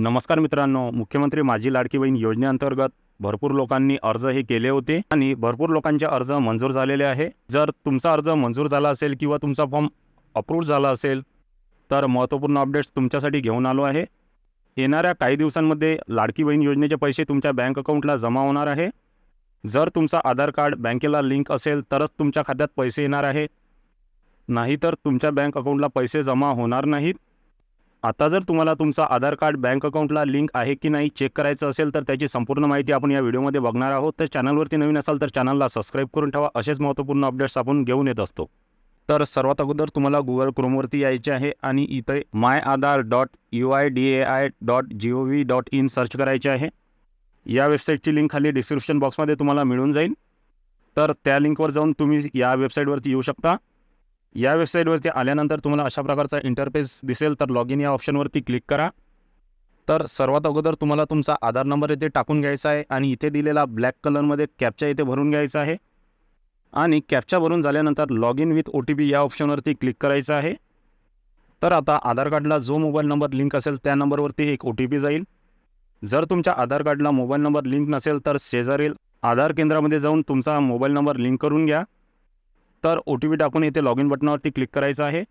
नमस्कार मित्रांनो मुख्यमंत्री माझी लाडकी बहीण योजनेअंतर्गत भरपूर लोकांनी अर्ज हे केले होते आणि भरपूर लोकांचे अर्ज मंजूर झालेले आहे. जर तुमचा अर्ज मंजूर झाला असेल किंवा तुमचा फॉर्म अप्रूव्ह झाला असेल तर महत्त्वपूर्ण अपडेट्स तुमच्यासाठी घेऊन आलो आहे. येणाऱ्या काही दिवसांमध्ये लाडकी बहीण योजनेचे पैसे तुमच्या बँक अकाउंटला जमा होणार आहे. जर तुमचा आधार कार्ड बँकेला लिंक असेल तरच तुमच्या खात्यात पैसे येणार आहे. नाहीतर तुमच्या बँक अकाउंटला पैसे जमा होणार नाहीत. आता जर तुम्हाला तुमचा आधार कार्ड बँक अकाउंटला लिंक आहे की नाही चेक करायचं असेल तर त्याची संपूर्ण माहिती आपण या व्हिडिओमध्ये बघणार आहोत. तर चॅनलवरती नवीन असाल तर चॅनलला सबस्क्राईब करून ठेवा. असेच महत्त्वपूर्ण अपडेट्स आपण घेऊन येत असतो. तर सर्वात अगोदर तुम्हाला गुगल क्रोमवरती यायचे आहे आणि इथे my Aadhaar dot U I D A I dot G O V dot in search करायचे आहे. या वेबसाईटची लिंक खाली डिस्क्रिप्शन बॉक्समध्ये तुम्हाला मिळून जाईल. तर त्या लिंकवर जाऊन तुम्ही या वेबसाईटवरती येऊ शकता. या वेबसाईटवरती आल्यानंतर तुम्हाला अशा प्रकारचा इंटरफेस दिसेल तर लॉग इन या ऑप्शनवरती क्लिक करा. तर सर्वात अगोदर तुम्हाला तुमचा आधार नंबर इथे टाकून घ्यायचा आहे आणि इथे दिलेला ब्लॅक कलरमध्ये कॅपच्या इथे भरून घ्यायचा आहे. आणि कॅपच्या भरून झाल्यानंतर log in with O T P या ऑप्शनवरती क्लिक करायचं आहे. तर आता आधार कार्डला जो मोबाईल नंबर लिंक असेल त्या नंबरवरती एक ओ टी पी जाईल. जर तुमच्या आधार कार्डला मोबाईल नंबर लिंक नसेल तर शेजारील आधार केंद्रामध्ये जाऊन तुमचा मोबाईल नंबर लिंक करून घ्या. तर ओ टी पी टाकून येथे लॉग इन बटनावरती क्लिक करायचं आहे.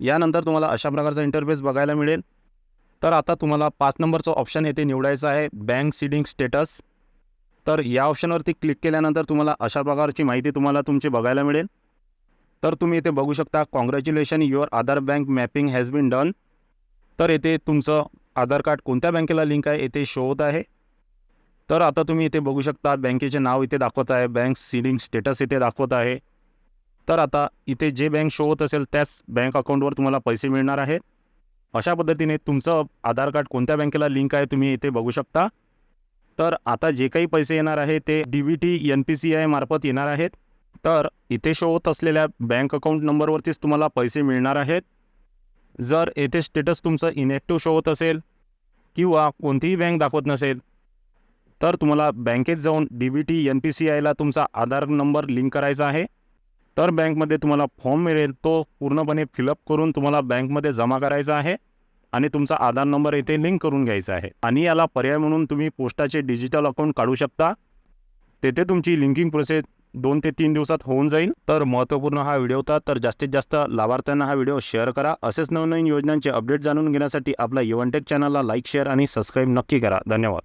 यानंतर तुम्हाला अशा प्रकारचा इंटरफेस बघायला मिळेल. तर आता तुम्हाला पाच नंबरचं ऑप्शन येथे निवडायचं आहे बँक सीडिंग स्टेटस तर या ऑप्शनवरती क्लिक केल्यानंतर तुम्हाला अशा प्रकारची माहिती तुम्हाला तुमची बघायला मिळेल. तर तुम्ही इथे बघू शकता congratulation your Aadhaar bank mapping has been done तर येथे तुमचं आधार कार्ड कोणत्या बँकेला लिंक आहे येथे शो होत आहे. तर आता तुम्ही इथे बघू शकता बँकेचे नाव इथे दाखवत आहे बँक सीडिंग स्टेटस इथे दाखवत आहे. तर आता इथे जे बँक शो होत असेल त्याच बँक अकाउंटवर तुम्हाला पैसे मिळणार आहेत. अशा पद्धतीने तुमचं आधार कार्ड कोणत्या बँकेला लिंक आहे तुम्ही इथे बघू शकता. तर आता जे काही पैसे येणार आहे ते D B T N P C I मार्फत येणार आहेत. तर इथे शो होत असलेल्या बँक अकाउंट नंबरवरतीच तुम्हाला पैसे मिळणार आहेत. जर येथे स्टेटस तुमचं इनॅक्टिव्ह शो होत असेल किंवा कोणतीही बँक दाखवत नसेल तर तुम्हाला बँकेत जाऊन D B T N P C आयला तुमचा आधार नंबर लिंक करायचा आहे. तर बँकमध्ये तुम्हाला फॉर्म मिळेल तो पूर्णपणे फिलअप करून तुम्हाला बँकमध्ये जमा करायचा आहे आणि तुमचा आधार नंबर येथे लिंक करून घ्यायचा आहे. आणि याला पर्याय म्हणून तुम्ही पोस्टाचे डिजिटल अकाउंट काढू शकता. तेथे तुमची लिंकिंग प्रोसेस दोन ते तीन दिवसात होऊन जाईल. तर महत्त्वपूर्ण हा व्हिडिओ होता तर जास्तीत जास्त लाभार्थ्यांना हा व्हिडिओ शेअर करा. असेच नवनवीन योजनांचे अपडेट जाणून घेण्यासाठी आपला युवनटेक चॅनलला लाईक शेअर आणि सबस्क्राईब नक्की करा. धन्यवाद.